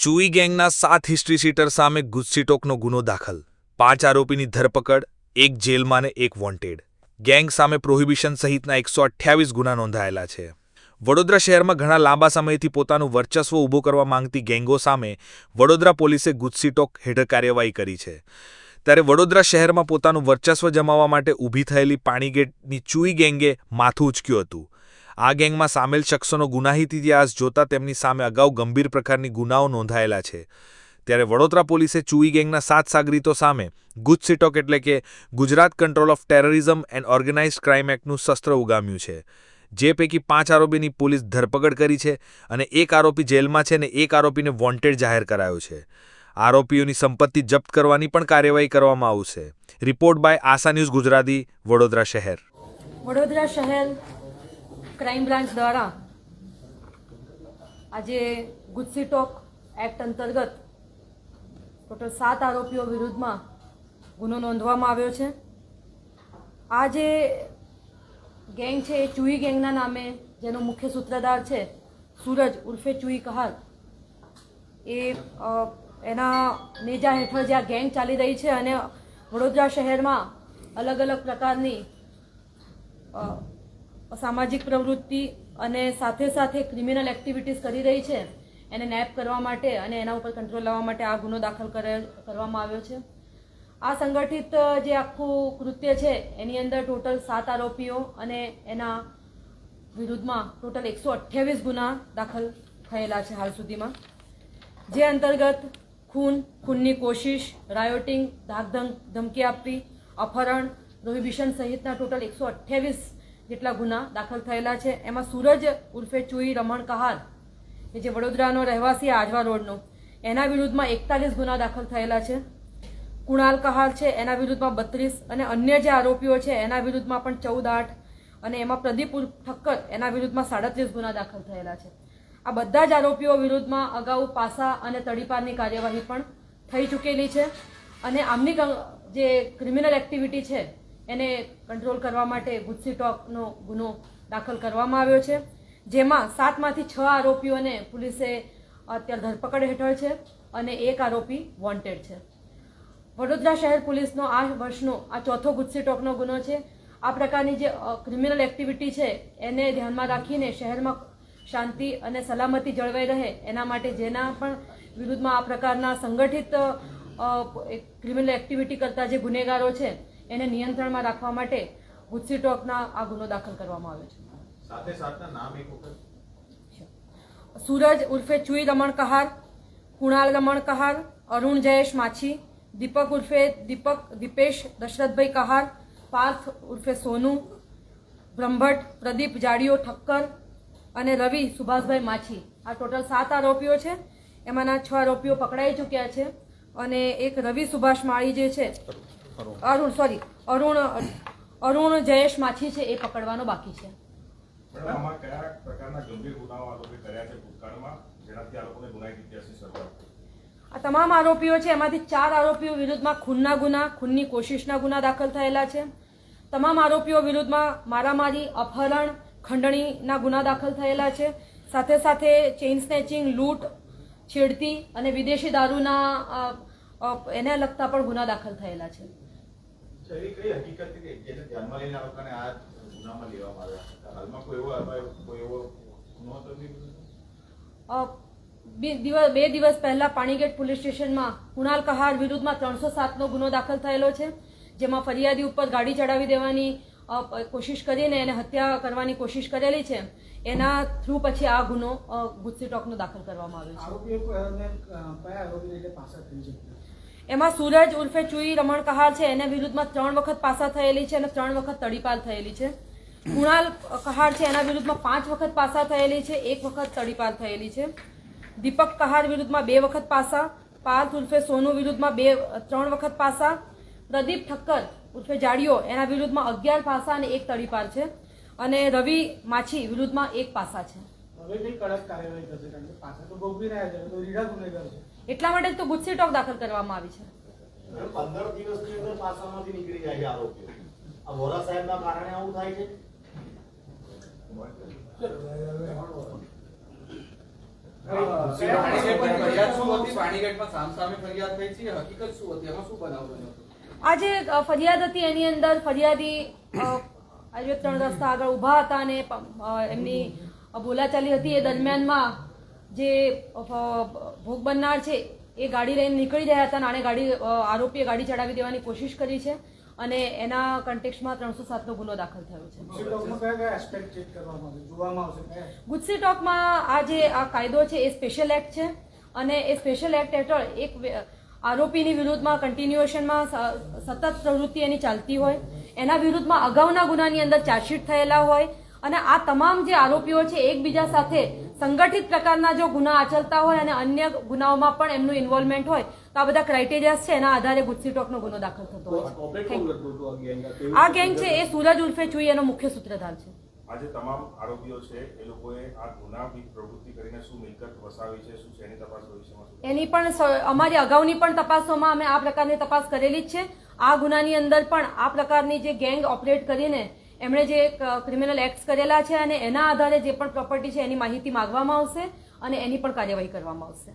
ચુઈ ગેંગના સાત history seater સામે ગુસ્સીટોકનો ગુનો દાખલ. પાંચ આરોપીની ધરપકડ, એક જેલમાં ને એક વોન્ટેડ ગેંગ સામે પ્રોહિબિશન સહિતના એકસો અઠ્યાવીસ ગુના નોંધાયેલા છે. વડોદરા શહેરમાં ઘણા લાંબા સમયથી પોતાનું વર્ચસ્વ ઊભું કરવા માંગતી ગેંગો સામે વડોદરા પોલીસે ગુસ્સીટોક હેઠળ કાર્યવાહી કરી છે. ત્યારે વડોદરા શહેરમાં પોતાનું વર્ચસ્વ જમાવવા માટે ઊભી થયેલી પાણીગેટની ચુઈ ગેંગે માથું ઉચક્યું હતું. આ ગેંગમાં સામેલ શખ્સોનો ગુનાહિત ઇતિહાસ જોતા તેમની સામે અગાઉ ગંભીર પ્રકારની ગુનાઓ નોંધાયેલા છે. ત્યારે વડોદરા પોલીસે ચુઈ ગેંગના સાત સાગરીતો સામે ગુજસીટોક એટલે કે Gujarat control of terrorism and organise crime એક્ટનું શસ્ત્ર ઉગામ્યું છે. જે પૈકી પાંચ આરોપીની પોલીસ ધરપકડ કરી છે અને એક આરોપી જેલમાં છે અને એક આરોપીને વોન્ટેડ જાહેર કરાયો છે. આરોપીઓની સંપત્તિ જપ્ત કરવાની પણ કાર્યવાહી કરવામાં આવશે. Report by Asha news Gujarati, Vadodara શહેર. વડોદરા શહેર ક્રાઇમ બ્રાન્ચ દ્વારા આજે ગુજસી ટોક એક્ટ અંતર્ગત ટોટલ સાત આરોપીઓ વિરુદ્ધમાં ગુનો નોંધવામાં આવ્યો છે. આ જે ગેંગ છે, એ ચુઈ ગેંગના નામે જેનો મુખ્ય સૂત્રધાર છે, સૂરજ ઉર્ફે ચુઈ કહાર, એ એના નેજા હેઠળ જે આ ગેંગ ચાલી રહી છે અને વડોદરા શહેરમાં અલગ અલગ પ્રકારની સામાજિક પ્રવૃત્તિ અને સાથે સાથે ક્રિમિનલ એક્ટિવિટીઝ કરી રહી છે, એને નેપ કરવા માટે અને એના ઉપર કંટ્રોલ લાવવા માટે આ ગુનો દાખલ કરે- કરવામાં આવ્યો છે. આ સંગઠિત જે આખું કૃત્ય છે, એની અંદર ટોટલ સાત આરોપીઓ અને એના વિરુદ્ધમાં ટોટલ એકસો અઠ્યાવીસ ગુના દાખલ થયેલા છે હાલ સુધીમાં. જે અંતર્ગત ખૂન, ખૂનની કોશિશ રાયોટિંગ ધાકધમ, ધમકી આપવી, અપહરણ પ્રોહિબિશન સહિતના ટોટલ એકસો અઠ્યાવીસ જેટલા ગુના દાખલ થયેલા છે, એમાં સૂરજ ઉર્ફે ચુઈ રમણ કહાર કે જે વડોદરાનો રહેવાસી આજવા રોડનો, એના વિરુદ્ધમાં એકતાલીસ ગુના દાખલ થયેલા છે. કુણાલ કહાર છે, એના વિરુદ્ધમાં બત્રીસ, અને અન્ય જે આરોપીઓ છે, એના વિરુદ્ધમાં પણ ચૌદ, આઠ, અને એમાં પ્રદીપ ઠક્કર, એના વિરુદ્ધમાં સાડત્રીસ ગુના દાખલ થયેલા છે. આ બધા જ આરોપીઓ વિરુદ્ધમાં અગાઉ પાસા અને તડીપારની કાર્યવાહી પણ થઈ ચૂકેલી છે. અને આમની જે ક્રિમિનલ એક્ટિવિટી છે એને કંટ્રોલ કરવા માટે ગુજસી ટોકનો ગુનો દાખલ કરવામાં આવ્યો છે, જેમાં સાતમાંથી છ આરોપીઓને પોલીસે અત્યારે ધરપકડ હેઠળ છે અને એક આરોપી વોન્ટેડ છે. વડોદરા શહેર પોલીસનો આ વર્ષનો, આ ચોથો ગુજસી ટોકનો ગુનો છે. આ પ્રકારની જે ક્રિમિનલ એક્ટિવિટી છે, એને ધ્યાનમાં રાખીને શહેરમાં શાંતિ અને સલામતી જળવાઈ રહે, એના માટે જેના પણ વિરુદ્ધમાં આ પ્રકારના સંગઠિત ક્રિમિનલ એક્ટિવિટી કરતા જે ગુનેગારો છે એને નિયંત્રણમાં રાખવા માટે ગુજસી ટોકના આ ગુનો દાખલ કરવામાં આવ્યો છે. સૂરજ ઉર્ફે ચુઈ રમણ કહાર કુણાલ રમણ કહાર અરુણ જયેશ માછી દીપક ઉર્ફે દીપક દીપેશ દશરથભાઈ કહાર પાર્થ ઉર્ફે સોનુ બ્રહ્મભટ્ટ પ્રદીપ જાડીઓ ઠક્કર અને રવિ સુભાષભાઈ માછી. આ ટોટલ સાત આરોપીઓ છે. એમાંના છ આરોપીઓ પકડાઈ ચૂક્યા છે અને એક રવિ સુભાષ માળી જે છે અરુણ. સોરી અરુણ અરુણ જયેશ માછી છે એ પકડવાનો બાકી છે. આ લોકોએ કર્યા છે ભૂતકાળમાં જેનાથી આ લોકોને ગુનાહિત ઇતિહાસની શરૂઆત આ તમામ આરોપીઓ છે એમાંથી ચાર આરોપીઓ વિરુદ્ધમાં ખૂનના ગુના ખૂનની કોશિશના ગુના દાખલ થયેલા છે. તમામ આરોપીઓ વિરુદ્ધમાં મારામારી અપહરણ ખંડણીના ગુના દાખલ થયેલા છે. સાથે સાથે ચેઇન સ્નેચિંગ લૂંટ છેડતી અને વિદેશી દારૂના એને લગતા પણ ગુના દાખલ થયેલા છે. એવી કઈ હકીકત કે જેને ધ્યાનમાં લઈને આ લોકોને આ ગુનામાં લેવામાં આવ્યા હાલમાં કોઈ એવો કોઈ એવો ગુનો? હતો બી? બે દિવસ બે દિવસ પહેલા પાણીગેટ પોલીસ સ્ટેશનમાં કુણાલ કહાર વિરુદ્ધમાં ત્રણસો સાતનો ગુનો દાખલ થયેલો છે જેમાં ફરિયાદી ઉપર ગાડી ચડાવી દેવાની કોશિશ કરીને એને હત્યા કરવાની કોશિશ કરેલી છે. એના થ્રુ પછી આ ગુનો ગુસ્સી ટોકનો દાખલ કરવામાં આવ્યો છે? એમાં સૂરજ ઉર્ફે ચુઈ રમણ કહાર છે, એના વિરુદ્ધમાં ત્રણ વખત પાસા થયેલી છે અને ત્રણ વખત તડીપાલ થયેલી છે. કુણાલ કહાર છે, એના વિરુદ્ધમાં પાંચ વખત પાસા થયેલી છે, એક વખત તડીપાલ થયેલી છે. દીપક કહાર વિરુદ્ધમાં બે વખત પાસા, પાર્થ ઉર્ફે સોનુ વિરુદ્ધમાં બે, ત્રણ વખત પાસા, પ્રદીપ ઠક્કર ઉર્ફે જાડીઓ એના વિરુદ્ધમાં અગિયાર પાસા અને એક તડીપાર છે. અને રવિ માછી વિરુદ્ધમાં એક પાસા છે. એટલા માટે જ તો ગુસ્સે ટોક દાખલ કરવામાં આવી છે. પંદર દિવસની અંદર પાસામાંથી નીકળી જાય છે આરોપીઓ આ વોરા સાહેબના કારણે આવું થાય છે? આજે ફરિયાદ હતી એની અંદર. ફરિયાદી આજે ત્રણ રસ્તા આગળ ઊભા હતા અને એમની બોલાચાલી હતી એ દરમિયાનમાં. જે ભોગ બનનાર છે એ ગાડી લઈને નીકળી રહ્યા હતા અને ગાડી આરોપીએ ગાડી ચડાવી દેવાની કોશિશ કરી છે અને એના કન્ટેક્સમાં ત્રણસો સાતનો ગુનો દાખલ થયો છે. ગુજસી ટોકમાં આ જે આ કાયદો છે એ સ્પેશિયલ એક્ટ છે અને એ સ્પેશિયલ એક્ટ હેઠળ એક આરોપીની વિરુદ્ધમાં કન્ટિન્યુએશનમાં સતત પ્રવૃત્તિ એની ચાલતી હોય. એના વિરુદ્ધમાં અગાઉના ગુનાની અંદર ચાર્જશીટ થયેલા હોય અને આ તમામ જે આરોપીઓ છે એકબીજા સાથે સંગઠિત પ્રકારના જો ગુના આચરતા હોય અને અન્ય ગુનાઓમાં પણ એમનું ઇન્વોલ્વમેન્ટ હોય તો આ બધા ક્રાઇટેરિયાસ છે એના આધારે ગુજસી ટોકનો ગુનો દાખલ થતો હોય આ ગેંગ છે એ સુરજ ઉર્ફે ચુઈ એનો મુખ્ય સૂત્રધાર છે. આજે તમામ આરોપીઓ છે એ લોકોએ આ ગુના પ્રવૃત્તિ કરીને શું મિલકત વસાવી છે શું છે એની તપાસ ભવિષ્યમાં એની પણ સ- અમારી અગાઉની પણ તપાસોમાં અમે આ પ્રકારની તપાસ કરેલી જ છે. આ ગુનાની અંદર પણ આ પ્રકારની જે ગેંગ ઓપરેટ કરીને એમણે જે ક્રિમિનલ એક્ટ કરેલા છે અને એના આધારે જે પણ પ્રોપર્ટી છે એની માહિતી માંગવામાં આવશે અને એની પણ કાર્યવાહી કરવામાં આવશે.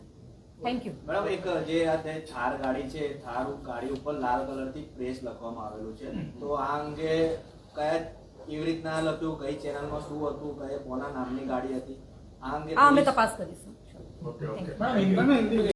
થેન્ક યુ મેડમ એક જે આ તે થાર ગાડી છે થાર ગાડી ઉપર લાલ કલરથી પ્રેસ લખવામાં આવેલું છે. તો આ અંગે કયા કેવી રીતના લખ્યું કઈ ચેનલમાં શું હતું કયા કોના નામની ગાડી હતી? આ અંગે આ અમે તપાસ કરીશું. Okay okay